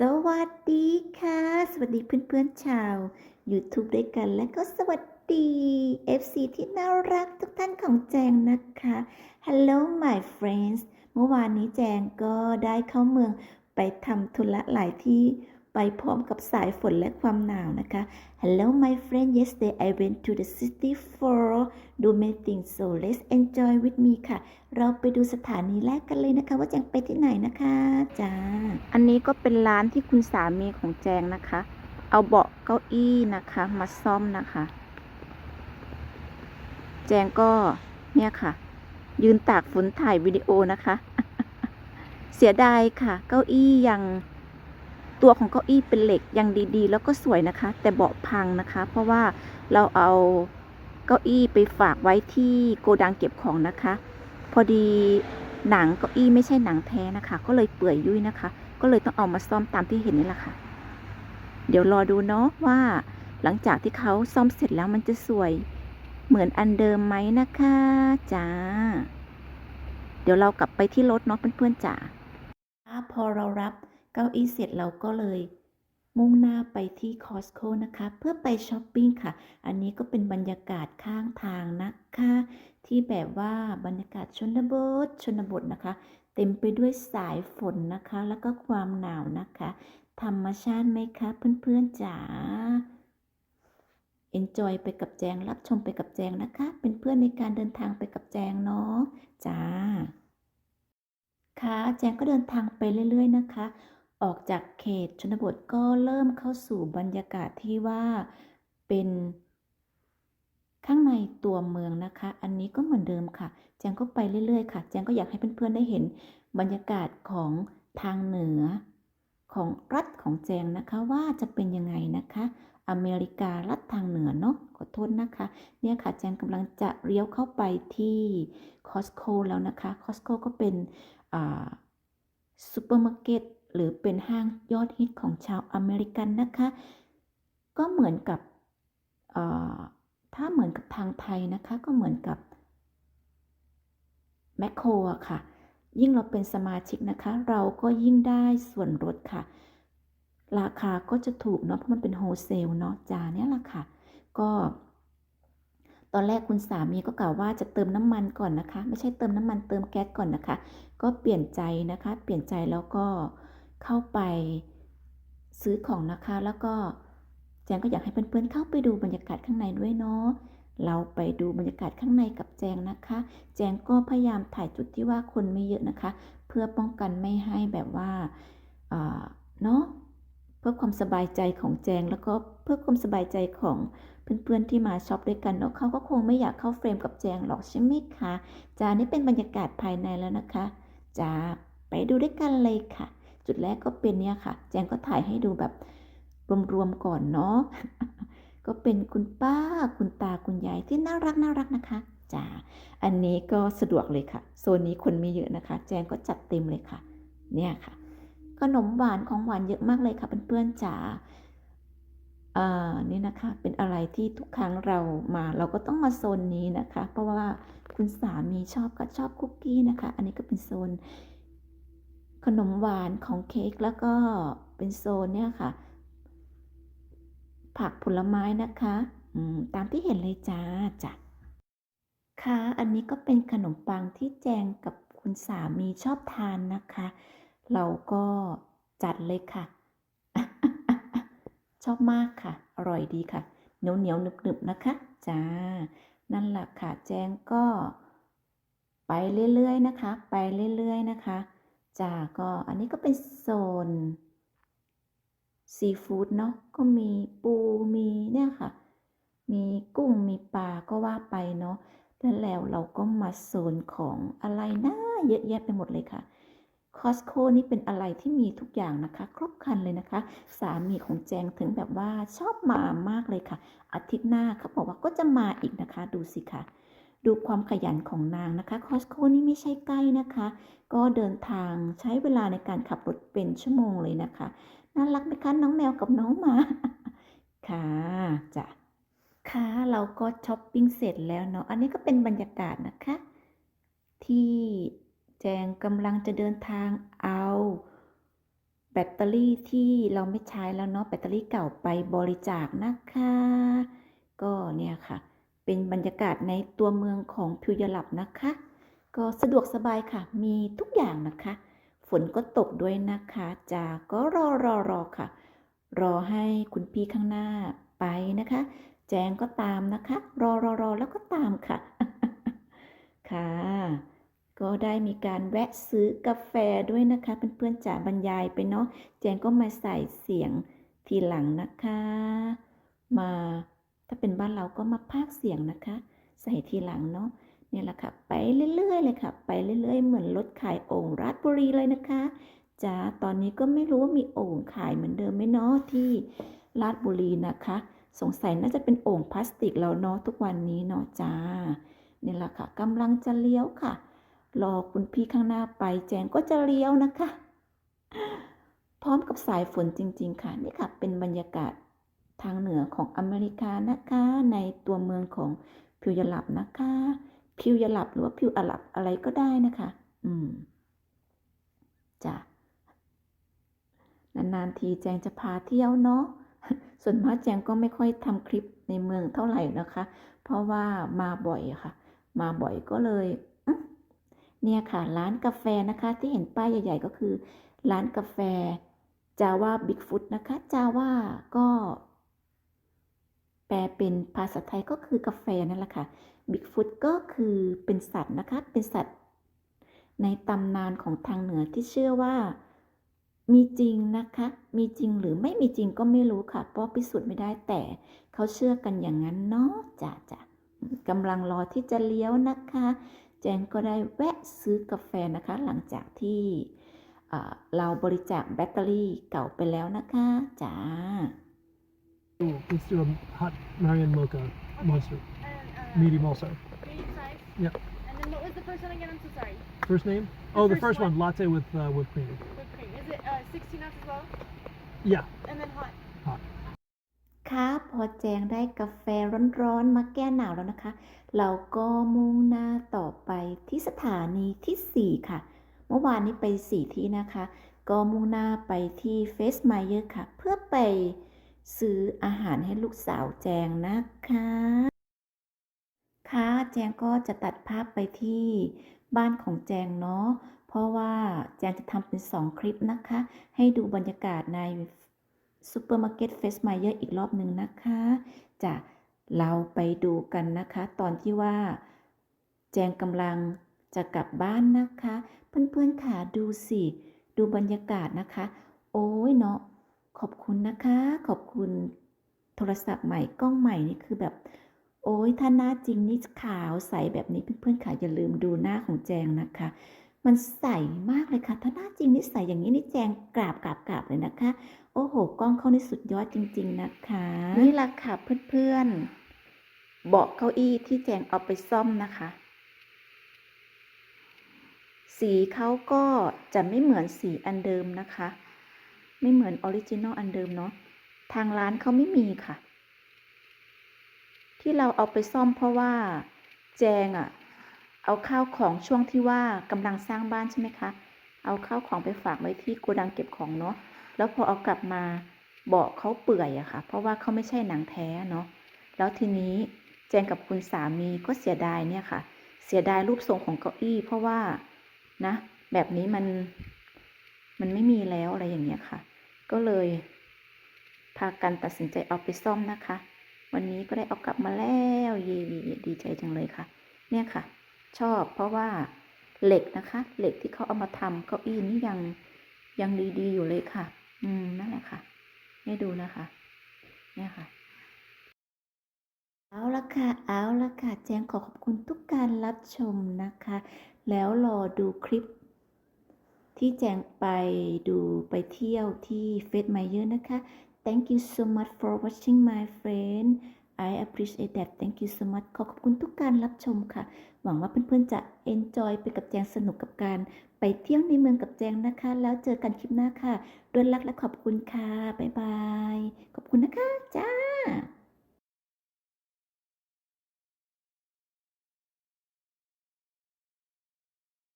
สวัสดีค่ะ สวัสดีเพื่อนๆชาว YouTube ด้วยกัน และก็สวัสดี FC ที่น่ารักทุกท่านของแจงนะคะ Hello my friends เมื่อวานนี้แจงก็ได้เข้าเมืองไปทำธุระหลายที่ ไปพร้อมกับสายฝนและความหนาวนะคะ Hello my friend yesterday I went to the city for do many things so let's enjoy with me ค่ะ เราไปดูสถานีแรกกันเลยนะคะ ว่าแจงไปที่ไหนนะคะจ้าอันนี้ก็เป็นร้านที่คุณสามีของแจงนะคะ เอาเบาะเก้าอี้นะคะ มาซ่อมนะคะ แจงก็เนี่ยค่ะ ยืนตากฝนถ่ายวิดีโอนะคะ เสียดายค่ะ เก้าอี้ยัง ตัวของเก้าอี้เป็นเหล็กยังดีๆ แล้วก็สวยนะคะ แต่เบาะพังนะคะ เพราะว่าเราเอาเก้าอี้ไปฝากไว้ที่โกดังเก็บของนะคะ พอดีหนังเก้าอี้ไม่ใช่หนังแท้นะคะ ก็เลยเปื่อยยุ่ยนะคะ ก็เลยต้องเอามาซ่อมตามที่เห็นนี่แหละค่ะ เดี๋ยวรอดูเนาะว่า หลังจากที่เขาซ่อมเสร็จแล้วมันจะสวยเหมือนอันเดิมไหมนะคะจ้า เดี๋ยวเรากลับไปที่รถเนาะเพื่อนๆจ๋าพอเรารับ เก้าอี้เสร็จเราก็เลยมุ่งหน้าไปที่คอสโ o นะคะ เพื่อไปช้อปปิ้งค่ะ อันนี้ก็เป็นบรรยากาศข้างทางนะคะ ที่แบบว่าบรรยากาศชนบท ชนบทนะคะ เต็มไปด้วยสายฝนนะคะ แล้วก็ความหนาวนะคะ ธรรมชาติไหมคะ เพื่อนๆจ๋า enjoy ไปกับแจงรับชมไปกับแจงนะคะ เป็นเพื่อนในการเดินทางไปกับแจงเนาะจ้าค่ะแจงก็เดินทางไปเรื่อย ๆ นะคะ ออกจากเขตชนบทก็เริ่มเข้าสู่บรรยากาศที่ว่าเป็นข้างในตัวเมืองนะคะ อันนี้ก็เหมือนเดิมค่ะ แจงก็ไปเรื่อยๆ ค่ะ แจงก็อยากให้เพื่อนๆได้เห็นบรรยากาศของทางเหนือ ของรัฐของแจงนะคะว่าจะเป็นยังไงนะคะ อเมริการัฐทางเหนือเนาะ ขอโทษนะคะ เนี่ยค่ะ แจงกำลังจะเลี้ยวเข้าไปที่คอสโ o แล้วนะคะ คอสโ o ก็เป็นซูเปอร์มาร์เก็ต หรือเป็นห้างยอดฮิตของชาวอเมริกันนะคะ ก็เหมือนกับถ้าเหมือนกับทางไทยนะคะก็เหมือนกับแมคโครอะค่ะ ยิ่งเราเป็นสมาชิกนะคะ เราก็ยิ่งได้ส่วนลดค่ะ ราคาก็จะถูกเนาะเพราะมันเป็นโฮเซลเนาะจาเนี่ยแหละค่ะ ก็ตอนแรกคุณสามีก็กล่าวว่าจะเติมน้ำมันก่อนนะคะ ไม่ใช่เติมน้ำมันเติมแก๊สก่อนนะคะ ก็เปลี่ยนใจนะคะ เปลี่ยนใจแล้วก็ เข้าไปซื้อของนะคะ แล้วก็แจงก็อยากให้เพื่อนๆเข้าไปดูบรรยากาศข้างในด้วยเนาะเราไปดูบรรยากาศข้างในกับแจงนะคะ แจงก็พยายามถ่ายจุดที่ว่าคนไม่เยอะนะคะ เพื่อป้องกันไม่ให้แบบว่าเนาะเพื่อความสบายใจของแจงแล้วก็เพื่อความสบายใจของเพื่อนๆที่มาช็อปด้วยกันเนาะเขาก็คงไม่อยากเข้าเฟรมกับแจงหรอกใช่ไหมคะจ้านี่เป็นบรรยากาศภายในแล้วนะคะจ้าไปดูด้วยกันเลยค่ะ จุดแรกก็เป็นเนี่ยค่ะ แจงก็ถ่ายให้ดูแบบรวมๆก่อนเนาะก็เป็นคุณป้าคุณตาคุณยายที่น่ารักน่ารักนะคะจ้าอันนี้ก็สะดวกเลยค่ะ โซนนี้คนไม่เยอะนะคะ แจงก็จัดเต็มเลยค่ะ เนี่ยค่ะ ขนมหวานของหวานเยอะมากเลยค่ะเพื่อนๆจ๋าอ่านี่นะคะ เป็นอะไรที่ทุกครั้งเรามา เราก็ต้องมาโซนนี้นะคะ เพราะว่าคุณสามีชอบก็ชอบคุกกี้นะคะ อันนี้ก็เป็นโซน ขนมหวานของเค้กแล้วก็เป็นโซนเนี่ยค่ะ ผักผลไม้นะคะตามที่เห็นเลยจ้าจ้ะค่ะ อันนี้ก็เป็นขนมปังที่แจงกับคุณสามีชอบทานนะคะ เราก็จัดเลยค่ะ ชอบมากค่ะ อร่อยดีค่ะ เหนียวเหนียวหนึบหนึบนะคะจ้า นั่นแหละค่ะ แจงก็ ไปเรื่อยๆนะคะ ไปเรื่อยๆนะคะ จ้าก็อันนี้ก็เป็นโซนซีฟู้ดเนาะก็มีปูมีเนี่ยค่ะ มีกุ้งมีปลาก็ว่าไปเนาะแล้วแล้วเราก็มาโซนของอะไรนะเยอะแยะไปหมดเลยค่ะคอสโคนี่เป็นอะไรที่มีทุกอย่างนะคะ ครบครันเลยนะคะ สามีของแจงถึงแบบว่าชอบมามากเลยค่ะ อาทิตย์หน้าเขาบอกว่าก็จะมาอีกนะคะ ดูสิค่ะ ดูความขยันของนางนะคะคอสโคนี่ไม่ใช่ใกล้นะคะ ก็เดินทางใช้เวลาในการขับรถเป็นชั่วโมงเลยนะคะ น่ารักไหมคะน้องแมวกับน้องหมา ค่ะจ้ะค่ะเราก็ช้อปปิ้งเสร็จแล้วเนาะอันนี้ก็เป็นบรรยากาศนะคะ ที่แจงกำลังจะเดินทางเอาแบตเตอรี่ที่เราไม่ใช้แล้วเนาะแบตเตอรี่เก่าไปบริจาคนะคะ ก็เนี่ยค่ะ เป็นบรรยากาศในตัวเมืองของพิวยลับนะคะ ก็สะดวกสบายค่ะ มีทุกอย่างนะคะ ฝนก็ตกด้วยนะคะจาก็รอรอรอค่ะ รอให้คุณพี่ข้างหน้าไปนะคะ แจงก็ตามนะคะ รอรอรอแล้วก็ตามค่ะ ค่ะ ก็ได้มีการแวะซื้อกาแฟด้วยนะคะเพื่อนๆจ๋าบรรยายไปเนาะ แจงก็มาใส่เสียงทีหลังนะคะ มา ถ้าเป็นบ้านเราก็มาพากเสียงนะคะ ใส่ทีหลังเนาะเนี่ยแหละค่ะ ไปเรื่อยๆเลยค่ะ ไปเรื่อยๆ เหมือนรถขายโอ่งราชบุรีเลยนะคะจ้าตอนนี้ก็ไม่รู้ว่ามีโอ่งขายเหมือนเดิมไหมเนาะที่ราชบุรีนะคะ สงสัยน่าจะเป็นโอ่งพลาสติกแล้วเนาะทุกวันนี้เนาะจ้าเนี่ยแหละค่ะกำลังจะเลี้ยวค่ะ รอคุณพี่ข้างหน้าไปแจงก็จะเลี้ยวนะคะ พร้อมกับสายฝนจริง ๆ ค่ะ นี่ค่ะ เป็นบรรยากาศ ทางเหนือของอเมริกานะคะ ในตัวเมืองของพิวยาลับนะคะ พิวยาลับหรือว่าพิวอาลับอะไรก็ได้นะคะ อืมจ้ะนานๆทีแจงจะพาเที่ยวเนาะส่วนมากแจงก็ไม่ค่อยทำคลิปในเมืองเท่าไหร่นะคะ เพราะว่ามาบ่อยค่ะ มาบ่อยก็เลยเนี่ยค่ะ ร้านกาแฟนะคะ ที่เห็นป้ายใหญ่ ๆ ก็คือ ร้านกาแฟจาว่าบิ๊กฟุตนะคะจาว่าก็ ลเป็นภาษาไทยก็คือกาแฟนั่นแหละค่ะบิ๊กฟุตก็คือเป็นสัตว์นะคะ เป็นสัตว์ ในตำนานของทางเหนือที่เชื่อว่า มีจริงนะคะ มีจริงหรือไม่มีจริงก็ไม่รู้ค่ะ เพราะพิสูจน์ไม่ได้แต่เขาเชื่อกันอย่างนั้นเนาะจ้ะจ้ะกำลังรอที่จะเลี้ยวนะคะ แจนก็ได้แวะซื้อกาแฟนะคะ หลังจากที่เราบริจาคแบตเตอรี่เก่าไปแล้วนะคะจ้า Ooh, let's do a hot Marion mocha monster, And, uh, medium also. medium size. Yep. And then what was the first one again? I'm so sorry. First name? The Oh, the first first one, one. latte with uh, whipped cream. Whipped cream. Is it uh, 16 ounces as well? Yeah, And then hot. hot. ค่ะพอแจงได้กาแฟร้อนๆมาแก้หนาวแล้วนะคะ เราก็มุ่งหน้าต่อไปที่สถานีที่ 4 ค่ะ เมื่อวานนี้ไป 4 ที่นะคะ ก็มุ่งหน้าไปที่เฟสไมเยอร์ค่ะ เพื่อไป ซื้ออาหารให้ลูกสาวแจงนะคะค่ะแจงก็จะตัดภาพไปที่บ้านของแจงเนาะ เพราะว่าแจงจะทำเป็น2คลิปนะคะ ให้ดูบรรยากาศในซูเปอร์มาร์เก็ตเฟสไมเยอร์อีกรอบหนึ่งนะคะจะเราไปดูกันนะคะ ตอนที่ว่า แจงกำลังจะกลับบ้านนะคะ เพื่อนๆค่ะดูสิ ดูบรรยากาศนะคะ โอ้ยเนาะ ขอบคุณนะคะ ขอบคุณโทรศัพท์ใหม่กล้องใหม่นี่คือแบบ โอ้ยถ้าหน้าจริงนี่ขาวใสแบบนี้เพื่อนๆค่ะอย่าลืมดูหน้าของแจงนะคะ มันใสมากเลยค่ะ ถ้าหน้าจริงนี่ใสอย่างนี้นี่แจงกราบกราบกราบเลยนะคะ โอ้โหกล้องเขานี่สุดยอดจริง ๆนะคะ นี่ละค่ะเพื่อนๆเบาะเก้าอี้ที่แจงเอาไปซ่อมนะคะ สีเขาก็จะไม่เหมือนสีอันเดิมนะคะ ไม่เหมือนออริจินอลอันเดิมเนาะทางร้านเขาไม่มีค่ะ ที่เราเอาไปซ่อมเพราะว่าแจงอะเอาข้าวของช่วงที่ว่ากำลังสร้างบ้านใช่ไหมคะเอาข้าวของไปฝากไว้ที่โกดังเก็บของเนาะแล้วพอเอากลับมาเบาะเขาเปื่อยอะค่ะ เพราะว่าเขาไม่ใช่หนังแท้เนาะแล้วทีนี้แจงกับคุณสามีก็เสียดายเนี่ยค่ะ เสียดายรูปทรงของเก้าอี้ เพราะว่านะ แบบนี้มันมันไม่มีแล้วอะไรอย่างเงี้ยค่ะ ก็เลยพากันตัดสินใจเอาไปซ่อมนะคะ วันนี้ก็ได้เอากลับมาแล้วเย่ดีใจจังเลยค่ะ เนี่ยค่ะ ชอบเพราะว่าเหล็กนะคะ เหล็กที่เขาเอามาทำเก้าอี้นี่ยังยังดีๆอยู่เลยค่ะ อืมนั่นแหละค่ะ ให้ดูนะคะ เนี่ยค่ะ เอาละค่ะ เอาละค่ะ แจงขอขอบคุณทุกการรับชมนะคะ แล้วรอดูคลิป ที่แจงไปดูไปเที่ยวที่เฟสไมเยอร์นะคะ Thank you so much for watching my friend I appreciate that Thank you so much ขอขอบคุณทุกการรับชมค่ะ หวังว่าเพื่อนๆจะ enjoy ไปกับแจงสนุกกับการ ไปเที่ยวในเมืองกับแจงนะคะ แล้วเจอกันคลิปหน้าค่ะด้วยรักและขอบคุณค่ะ บ๊ายบาย ขอบคุณนะคะ จ้า